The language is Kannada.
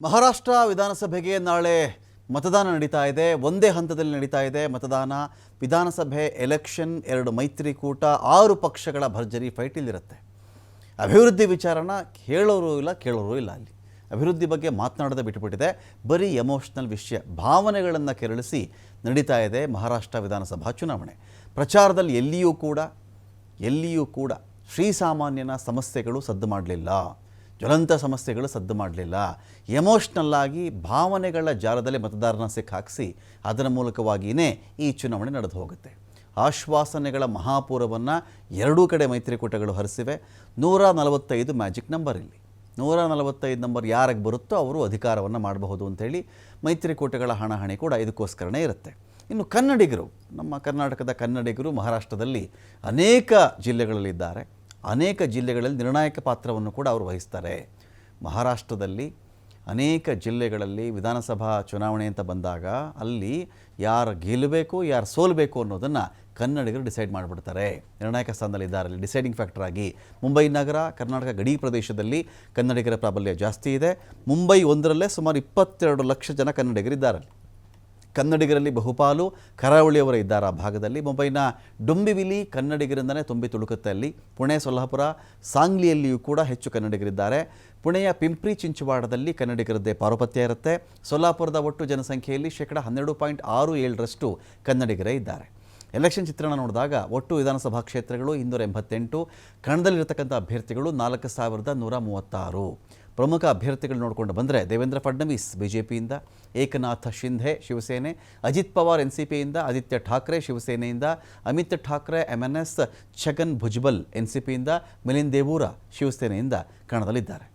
ಮಹಾರಾಷ್ಟ್ರ ವಿಧಾನಸಭೆಗೆ ನಾಳೆ ಮತದಾನ ನಡೀತಾ ಇದೆ. ಒಂದೇ ಹಂತದಲ್ಲಿ ನಡೀತಾ ಇದೆ ಮತದಾನ. ವಿಧಾನಸಭೆ ಎಲೆಕ್ಷನ್, ಎರಡು ಮೈತ್ರಿಕೂಟ, ಆರು ಪಕ್ಷಗಳ ಭರ್ಜರಿ ಫೈಟ್ ಇಲ್ಲಿರುತ್ತೆ ಅಭಿವೃದ್ಧಿ ವಿಚಾರನ ಕೇಳೋರು ಇಲ್ಲ ಕೇಳೋರು ಇಲ್ಲ ಅಲ್ಲಿ. ಅಭಿವೃದ್ಧಿ ಬಗ್ಗೆ ಮಾತನಾಡದೆ ಬಿಟ್ಟುಬಿಟ್ಟಿದೆ ಬರೀ ಎಮೋಷ್ನಲ್ ವಿಷಯ, ಭಾವನೆಗಳನ್ನು ಕೆರಳಿಸಿ ನಡೀತಾ ಇದೆ ಮಹಾರಾಷ್ಟ್ರ ವಿಧಾನಸಭಾ ಚುನಾವಣೆ. ಪ್ರಚಾರದಲ್ಲಿ ಎಲ್ಲಿಯೂ ಕೂಡ ಎಲ್ಲಿಯೂ ಕೂಡ ಶ್ರೀಸಾಮಾನ್ಯನ ಸಮಸ್ಯೆಗಳು ಸದ್ದು ಮಾಡಲಿಲ್ಲ. ಜ್ವಲಂತ ಸಮಸ್ಯೆಗಳು ಸದ್ದು ಮಾಡಲಿಲ್ಲ. ಎಮೋಷ್ನಲ್ ಆಗಿ ಭಾವನೆಗಳ ಜಾಲದಲ್ಲಿ ಮತದಾರನ ಸಿಕ್ಕಾಕಿಸಿ ಅದರ ಮೂಲಕವಾಗಿಯೇ ಈ ಚುನಾವಣೆ ನಡೆದು ಹೋಗುತ್ತೆ. ಆಶ್ವಾಸನೆಗಳ ಮಹಾಪೂರವನ್ನು ಎರಡೂ ಕಡೆ ಮೈತ್ರಿಕೂಟಗಳು ಹರಿಸಿವೆ. ನೂರ ನಲವತ್ತೈದು ಮ್ಯಾಜಿಕ್ ನಂಬರ್ ಇಲ್ಲಿ. ನೂರ ನಲವತ್ತೈದು ನಂಬರ್ ಯಾರಿಗೆ ಬರುತ್ತೋ ಅವರು ಅಧಿಕಾರವನ್ನು ಮಾಡಬಹುದು ಅಂತೇಳಿ ಮೈತ್ರಿಕೂಟಗಳ ಹಣಾಹಣಿ ಕೂಡ ಇದಕ್ಕೋಸ್ಕರನೇ ಇರುತ್ತೆ. ಇನ್ನು ಕನ್ನಡಿಗರು, ನಮ್ಮ ಕರ್ನಾಟಕದ ಕನ್ನಡಿಗರು ಮಹಾರಾಷ್ಟ್ರದಲ್ಲಿ ಅನೇಕ ಜಿಲ್ಲೆಗಳಲ್ಲಿದ್ದಾರೆ. ಅನೇಕ ಜಿಲ್ಲೆಗಳಲ್ಲಿ ನಿರ್ಣಾಯಕ ಪಾತ್ರವನ್ನು ಕೂಡ ಅವರು ವಹಿಸ್ತಾರೆ. ಮಹಾರಾಷ್ಟ್ರದಲ್ಲಿ ಅನೇಕ ಜಿಲ್ಲೆಗಳಲ್ಲಿ ವಿಧಾನಸಭಾ ಚುನಾವಣೆ ಅಂತ ಬಂದಾಗ ಅಲ್ಲಿ ಯಾರು ಗೆಲ್ಲಬೇಕು, ಯಾರು ಸೋಲಬೇಕು ಅನ್ನೋದನ್ನು ಕನ್ನಡಿಗರು ಡಿಸೈಡ್ ಮಾಡಿಬಿಡ್ತಾರೆ. ನಿರ್ಣಾಯಕ ಸ್ಥಾನದಲ್ಲಿ ಇದ್ದಾರೆ ಡಿಸೈಡಿಂಗ್ ಫ್ಯಾಕ್ಟರ್ ಆಗಿ ಮುಂಬೈ ನಗರ, ಕರ್ನಾಟಕ ಗಡಿ ಪ್ರದೇಶದಲ್ಲಿ ಕನ್ನಡಿಗರ ಪ್ರಾಬಲ್ಯ ಜಾಸ್ತಿ ಇದೆ. ಮುಂಬೈ ಒಂದರಲ್ಲೇ ಸುಮಾರು ಇಪ್ಪತ್ತೆರಡು ಲಕ್ಷ ಜನ ಕನ್ನಡಿಗರಿದ್ದಾರೆ. ಕನ್ನಡಿಗರಲ್ಲಿ ಬಹುಪಾಲು ಕರಾವಳಿಯವರ ಇದ್ದಾರೆ. ಆ ಭಾಗದಲ್ಲಿ ಮುಂಬೈನ ಡುಂಬಿವಿಲಿ ಕನ್ನಡಿಗರಿಂದನೇ ತುಂಬಿ ತುಳುಕುತ್ತೆ. ಅಲ್ಲಿ ಪುಣೆ, ಸೊಲ್ಲಾಪುರ, ಸಾಂಗ್ಲಿಯಲ್ಲಿಯೂ ಕೂಡ ಹೆಚ್ಚು ಕನ್ನಡಿಗರಿದ್ದಾರೆ. ಪುಣೆಯ ಪಿಂಪ್ರಿ ಚಿಂಚವಾಡದಲ್ಲಿ ಕನ್ನಡಿಗರದ್ದೇ ಪಾರುಪತ್ಯ ಇರುತ್ತೆ. ಸೊಲ್ಲಾಪುರದ ಒಟ್ಟು ಜನಸಂಖ್ಯೆಯಲ್ಲಿ ಶೇಕಡ ಹನ್ನೆರಡು ಪಾಯಿಂಟ್ ಆರು ಏಳರಷ್ಟು ಕನ್ನಡಿಗರೇ ಇದ್ದಾರೆ. ಎಲೆಕ್ಷನ್ ಚಿತ್ರಣ ನೋಡಿದಾಗ ಒಟ್ಟು ವಿಧಾನಸಭಾ ಕ್ಷೇತ್ರಗಳು ಇನ್ನೂರ ಎಂಬತ್ತೆಂಟು, ಕಣದಲ್ಲಿರತಕ್ಕಂಥ ಅಭ್ಯರ್ಥಿಗಳು ನಾಲ್ಕು ಸಾವಿರದ ನೂರ ಮೂವತ್ತಾರು. ಪ್ರಮುಖ ಅಭ್ಯರ್ಥಿಗಳು ನೋಡಿಕೊಂಡು ಬಂದರೆ ದೇವೇಂದ್ರ ಫಡ್ನವೀಸ್ ಬಿ ಜೆ ಪಿಯಿಂದ ಏಕನಾಥ ಶಿಂಧೆ ಶಿವಸೇನೆ, ಅಜಿತ್ ಪವಾರ್ ಎನ್ ಸಿ ಪಿಯಿಂದ Aaditya Thackeray ಶಿವಸೇನೆಯಿಂದ, Amit Thackeray M N S Chhagan Bhujbal N C ಪಿಯಿಂದ Milind Deora ಶಿವಸೇನೆಯಿಂದ ಕಣದಲ್ಲಿದ್ದಾರೆ.